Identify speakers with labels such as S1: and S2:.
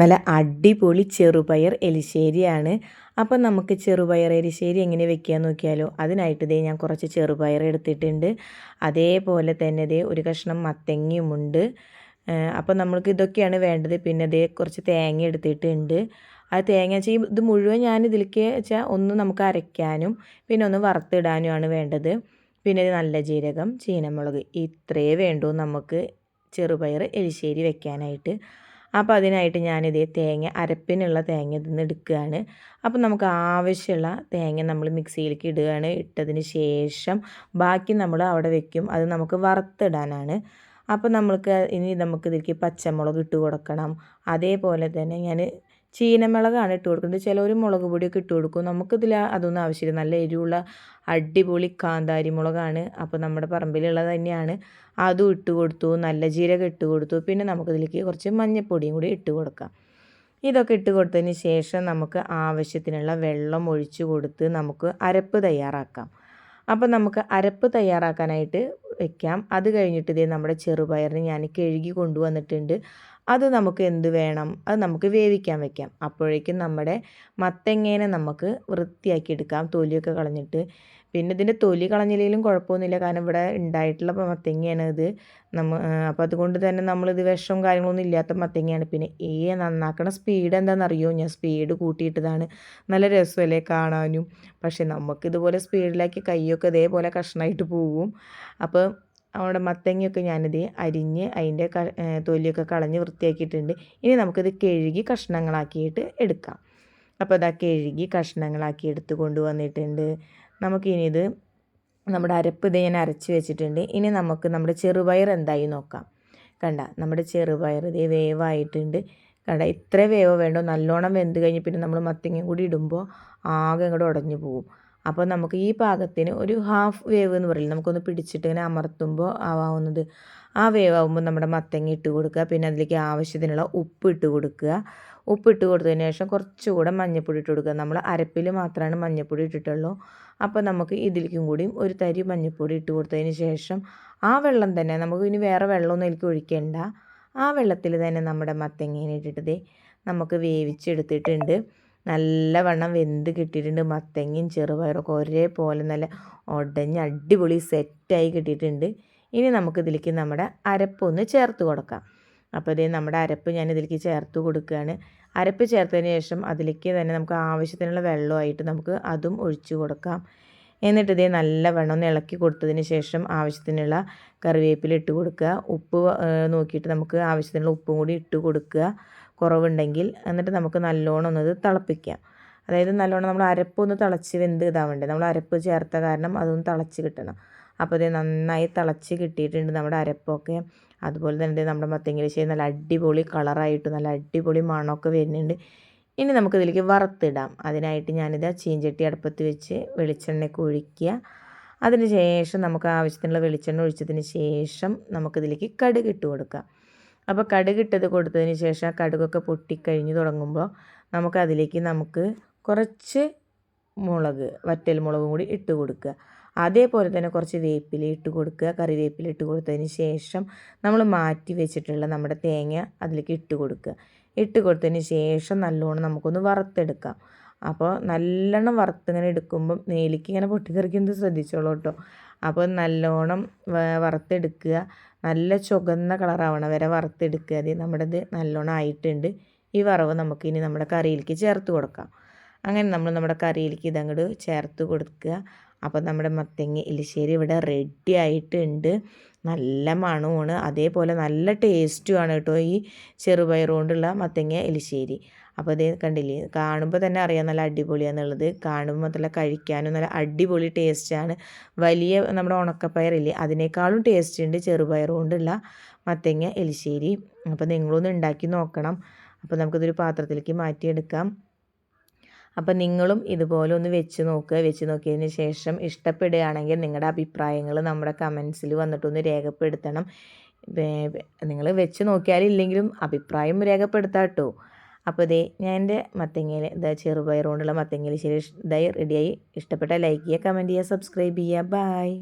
S1: നല്ല അടിപൊളി ചെറുപയർ എലിശ്ശേരിയാണ്. അപ്പം നമുക്ക് ചെറുപയർ എലിശ്ശേരി എങ്ങനെ വെക്കുക നോക്കിയാലോ? അതിനായിട്ട് ഇതേ ഞാൻ കുറച്ച് ചെറുപയർ എടുത്തിട്ടുണ്ട്. അതേപോലെ തന്നെ ഇതേ ഒരു കഷ്ണം മത്തങ്ങയുമുണ്ട് അപ്പം നമ്മൾക്ക് ഇതൊക്കെയാണ് വേണ്ടത്. പിന്നെ ദേ കുറച്ച് തേങ്ങ എടുത്തിട്ടുണ്ട്. ആ തേങ്ങ വെച്ചാൽ ഇത് മുഴുവൻ ഞാൻ ഇതിലേക്ക് വെച്ചാൽ ഒന്ന് നമുക്ക് അരയ്ക്കാനും പിന്നെ ഒന്ന് വറുത്തിടാനുമാണ് വേണ്ടത്. പിന്നെ നല്ല ജീരകം ചീനമുളക് ഇത്രയേ വേണ്ടൂ നമുക്ക് ചെറുപയർ എലിശ്ശേരി വെക്കാനായിട്ട്. അപ്പോൾ അതിനായിട്ട് ഞാനിതേ തേങ്ങ അരപ്പിനുള്ള തേങ്ങ ഇതിന്ന് എടുക്കുകയാണ്. അപ്പോൾ നമുക്ക് ആവശ്യമുള്ള തേങ്ങ നമ്മൾ മിക്സിയിലേക്ക് ഇടുകയാണ്. ഇട്ടതിന് ശേഷം ബാക്കി നമ്മൾ അവിടെ വെക്കും. അത് നമുക്ക് വറുത്തിടാനാണ്. അപ്പോൾ നമ്മൾക്ക് ഇനി നമുക്ക് ഇതിലേക്ക് പച്ചമുളക് ഇട്ട് കൊടുക്കണം. അതേപോലെ തന്നെ ഞാൻ ചീനമുളകാണ് ഇട്ട് കൊടുക്കുന്നത്. ചിലവർ മുളക് പൊടിയൊക്കെ ഇട്ട് കൊടുക്കും. നമുക്കിതിൽ അതൊന്നും ആവശ്യമില്ല. നല്ല എരിവുള്ള അടിപൊളി കാന്താരി മുളകാണ്. അപ്പോൾ നമ്മുടെ പറമ്പിലുള്ളത് തന്നെയാണ്. അതും ഇട്ട് കൊടുത്തു നല്ല ജീരകം ഇട്ട് കൊടുത്തു. പിന്നെ നമുക്കിതിലേക്ക് കുറച്ച് മഞ്ഞൾപ്പൊടിയും കൂടി ഇട്ട് കൊടുക്കാം. ഇതൊക്കെ ഇട്ട് കൊടുത്തതിന് ശേഷം നമുക്ക് ആവശ്യത്തിനുള്ള വെള്ളം ഒഴിച്ച് കൊടുത്ത് നമുക്ക് അരപ്പ് തയ്യാറാക്കാം. അപ്പോൾ നമുക്ക് അരപ്പ് തയ്യാറാക്കാനായിട്ട് വെക്കാം. അത് കഴിഞ്ഞിട്ട് ഇതേ നമ്മുടെ ചെറുപയറിന് ഞാൻ കഴുകി കൊണ്ടുവന്നിട്ടുണ്ട്. അത് നമുക്ക് എന്ത് വേണം? അത് നമുക്ക് വേവിക്കാൻ വെക്കാം. അപ്പോഴേക്കും നമ്മുടെ മത്തങ്ങേനെ നമുക്ക് വൃത്തിയാക്കി എടുക്കാം. തൊലിയൊക്കെ കളഞ്ഞിട്ട് പിന്നെ ഇതിന്റെ തൊലി കളഞ്ഞില്ലെങ്കിലും കുഴപ്പമൊന്നുമില്ല. കാരണം ഇവിടെ ഉണ്ടായിട്ടുള്ള മത്തങ്ങയാണ് ഇത്. നമ്മ അപ്പോൾ അതുകൊണ്ട് തന്നെ നമ്മളിത് വിഷവും കാര്യങ്ങളൊന്നും ഇല്ലാത്ത മത്തങ്ങയാണ്. പിന്നെ ഈ നന്നാക്കണ സ്പീഡ് എന്താണെന്നറിയോ? ഞാൻ സ്പീഡ് കൂട്ടിയിട്ടതാണ്. നല്ല രസമല്ലേ കാണാനും. പക്ഷേ നമുക്കിതുപോലെ സ്പീഡിലാക്കി കൈയൊക്കെ ഇതേപോലെ കഷ്ണമായിട്ട് പോകും അപ്പോൾ അവിടെ മത്തങ്ങയൊക്കെ ഞാനിത് അരിഞ്ഞ് അതിന്റെ തൊലിയൊക്കെ കളഞ്ഞ് വൃത്തിയാക്കിയിട്ടുണ്ട്. ഇനി നമുക്കിത് കഴുകി കഷ്ണങ്ങളാക്കിയിട്ട് എടുക്കാം. അപ്പോൾ ഇതാ കഴുകി കഷ്ണങ്ങളാക്കി എടുത്ത് കൊണ്ടുവന്നിട്ടുണ്ട്. നമുക്കിനി ഇത് നമ്മുടെ അരപ്പ് ഇത് ഞാൻ അരച്ച് വെച്ചിട്ടുണ്ട്. ഇനി നമുക്ക് നമ്മുടെ ചെറുപയർ എന്തായി നോക്കാം. കണ്ട നമ്മുടെ ചെറുപയർ ഇത് വേവായിട്ടുണ്ട്. കണ്ട ഇത്ര വേവ് വേണ്ടോ? നല്ലോണം വെന്ത് കഴിഞ്ഞ് പിന്നെ നമ്മൾ മത്തങ്ങ കൂടി ഇടുമ്പോൾ ആകെ ഇങ്ങോട്ട് ഉടഞ്ഞു പോകും. അപ്പോൾ നമുക്ക് ഈ പാകത്തിന് ഒരു ഹാഫ് വേവ് എന്ന് പറയില്ല? നമുക്കൊന്ന് പിടിച്ചിട്ട് ഇങ്ങനെ അമർത്തുമ്പോൾ ആവാവുന്നത്. ആ വേവ് ആവുമ്പോൾ നമ്മുടെ മത്തങ്ങ ഇട്ട് കൊടുക്കുക. പിന്നെ അതിലേക്ക് ആവശ്യത്തിനുള്ള ഉപ്പ് ഇട്ട് കൊടുക്കുക. ഉപ്പ് ഇട്ട് കൊടുത്തതിന് ശേഷം കുറച്ചുകൂടെ മഞ്ഞൾപ്പൊടി ഇട്ട് കൊടുക്കുക. നമ്മൾ അരപ്പിൽ മാത്രമാണ് മഞ്ഞൾപ്പൊടി ഇട്ടിട്ടുള്ളൂ. അപ്പോൾ നമുക്ക് ഇതിലേക്കും കൂടി ഒരു തരി മഞ്ഞൾപ്പൊടി ഇട്ട് കൊടുത്തതിന് ശേഷം ആ വെള്ളം തന്നെ നമുക്ക് ഇനി വേറെ വെള്ളമൊന്നും എനിക്ക് ഒഴിക്കേണ്ട. ആ വെള്ളത്തിൽ തന്നെ നമ്മുടെ മത്തങ്ങേനെ ഇട്ടിട്ട് നമുക്ക് വേവിച്ചെടുത്തിട്ടുണ്ട്. നല്ലവണ്ണം വെന്ത് കിട്ടിയിട്ടുണ്ട് മത്തങ്ങയും ചെറുപയറൊക്കെ ഒരേപോലെ നല്ല ഉടഞ്ഞ് അടിപൊളി സെറ്റായി കിട്ടിയിട്ടുണ്ട്. ഇനി നമുക്കിതിലേക്ക് നമ്മുടെ അരപ്പൊന്ന് ചേർത്ത് കൊടുക്കാം. അപ്പോൾ ഇതേ നമ്മുടെ അരപ്പ് ഞാൻ ഇതിലേക്ക് ചേർത്ത് കൊടുക്കുകയാണ്. അരപ്പ് ചേർത്തതിന് ശേഷം അതിലേക്ക് തന്നെ നമുക്ക് ആവശ്യത്തിനുള്ള വെള്ളമായിട്ട് നമുക്ക് അതും ഒഴിച്ചു കൊടുക്കാം. എന്നിട്ട് ഇതേ നല്ല വെള്ളം ഒന്ന് ഇളക്കി കൊടുത്തതിന് ശേഷം ആവശ്യത്തിനുള്ള കറിവേപ്പില ഇട്ട് കൊടുക്കുക. ഉപ്പ് നോക്കിയിട്ട് നമുക്ക് ആവശ്യത്തിനുള്ള ഉപ്പും കൂടി ഇട്ട് കൊടുക്കുക. കുറവുണ്ടെങ്കിൽ എന്നിട്ട് നമുക്ക് നല്ലോണം ഒന്നത് തിളപ്പിക്കാം. അതായത് നല്ലോണം നമ്മൾ അരപ്പ് ഒന്ന് തിളച്ച് വെന്ത് ഇതാവണ്ടേ നമ്മൾ അരപ്പ് ചേർത്ത കാരണം അതൊന്ന് തിളച്ച് കിട്ടണം. അപ്പോൾ ഇത് നന്നായി തിളച്ച് കിട്ടിയിട്ടുണ്ട് നമ്മുടെ അരപ്പൊക്കെ. അതുപോലെ തന്നെ നമ്മുടെ മത്തങ്ങലിശ്ശേരി നല്ല അടിപൊളി കളറായിട്ട് നല്ല അടിപൊളി മണമൊക്കെ വരുന്നുണ്ട്. ഇനി നമുക്കിതിലേക്ക് വറുത്തിടാം. അതിനായിട്ട് ഞാനിത് ചീഞ്ചട്ടി അടുപ്പത്ത് വെച്ച് വെളിച്ചെണ്ണയൊക്കെ ഒഴിക്കുക. അതിന് ശേഷം നമുക്ക് ആവശ്യത്തിനുള്ള വെളിച്ചെണ്ണ ഒഴിച്ചതിന് ശേഷം നമുക്കിതിലേക്ക് കടുക് ഇട്ട് കൊടുക്കാം. അപ്പോൾ കടുക് ഇട്ടത് കൊടുത്തതിന് ശേഷം ആ കടുകൊക്കെ പൊട്ടിക്കഴിഞ്ഞ് തുടങ്ങുമ്പോൾ നമുക്കതിലേക്ക് നമുക്ക് കുറച്ച് മുളക് വറ്റൽ മുളകും കൂടി ഇട്ട് കൊടുക്കുക. അതേപോലെ തന്നെ കുറച്ച് വേപ്പില ഇട്ട് കൊടുക്കുക. കറിവേപ്പില ഇട്ട് കൊടുത്തതിന് ശേഷം നമ്മൾ മാറ്റി വെച്ചിട്ടുള്ള നമ്മുടെ തേങ്ങ അതിലേക്ക് ഇട്ട് കൊടുക്കുക. ഇട്ട് കൊടുത്തതിന് ശേഷം നല്ലോണം നമുക്കൊന്ന് വറുത്തെടുക്കാം. അപ്പോൾ നല്ലോണം വറുത്തിങ്ങനെ എടുക്കുമ്പം മേലേക്ക് ഇങ്ങനെ പൊട്ടിത്തെറിക്കുന്നത് ശ്രദ്ധിച്ചോളൂ കേട്ടോ. അപ്പോൾ നല്ലോണം വറുത്തെടുക്കുക. നല്ല ചുവന്ന കളറാവണ വരെ വറുത്തെടുക്കുക. അത് നമ്മുടെ ഇത് നല്ലോണം ആയിട്ടുണ്ട്. ഈ വറവ് നമുക്ക് ഇനി നമ്മുടെ കറിയിലേക്ക് ചേർത്ത് കൊടുക്കാം. അങ്ങനെ നമ്മൾ നമ്മുടെ കറിയിലേക്ക് ഇതങ്ങോട്ട് ചേർത്ത് കൊടുക്കുക. അപ്പോൾ നമ്മുടെ മത്തങ്ങ എലിശ്ശേരി ഇവിടെ റെഡി ആയിട്ടുണ്ട്. നല്ല മണമാണ്. അതേപോലെ നല്ല ടേസ്റ്റുമാണ് കേട്ടോ ഈ ചെറുപയർ കൊണ്ടുള്ള മത്തങ്ങ എലിശ്ശേരി. അപ്പോൾ അതേ കണ്ടില്ലേ? കാണുമ്പോൾ തന്നെ അറിയാം നല്ല അടിപൊളിയാണെന്നുള്ളത് കാണുമ്പോൾ നല്ല കഴിക്കാനും നല്ല അടിപൊളി ടേസ്റ്റാണ് വലിയ നമ്മുടെ ഉണക്കപ്പയറില്ലേ അതിനേക്കാളും ടേസ്റ്റ് ഉണ്ട് ചെറുപയർ കൊണ്ടുള്ള മത്തങ്ങ എലിശ്ശേരി. അപ്പോൾ നിങ്ങളൊന്ന് ഉണ്ടാക്കി നോക്കണം. അപ്പോൾ നമുക്കിതൊരു പാത്രത്തിലേക്ക് മാറ്റിയെടുക്കാം. അപ്പോൾ നിങ്ങളും ഇതുപോലെ ഒന്ന് വെച്ച് നോക്കുക. വെച്ച് നോക്കിയതിന് ശേഷം ഇഷ്ടപ്പെടുകയാണെങ്കിൽ നിങ്ങളുടെ അഭിപ്രായങ്ങൾ നമ്മുടെ കമൻസിൽ വന്നിട്ടൊന്ന് രേഖപ്പെടുത്തണം. നിങ്ങൾ വെച്ച് നോക്കിയാലില്ലെങ്കിലും അഭിപ്രായം രേഖപ്പെടുത്താം കേട്ടോ. അപ്പോൾ ഇതേ ഞാൻ എന്റെ മത്തങ്ങയിൽ ഇതാ ചെറുപയറുകൊണ്ടുള്ള മത്തങ്ങയിൽ ശരി ഇതായി റെഡിയായി ഇഷ്ടപ്പെട്ട ലൈക്ക് ചെയ്യുക കമന്റ് ചെയ്യുക സബ്സ്ക്രൈബ് ചെയ്യുക. ബായ്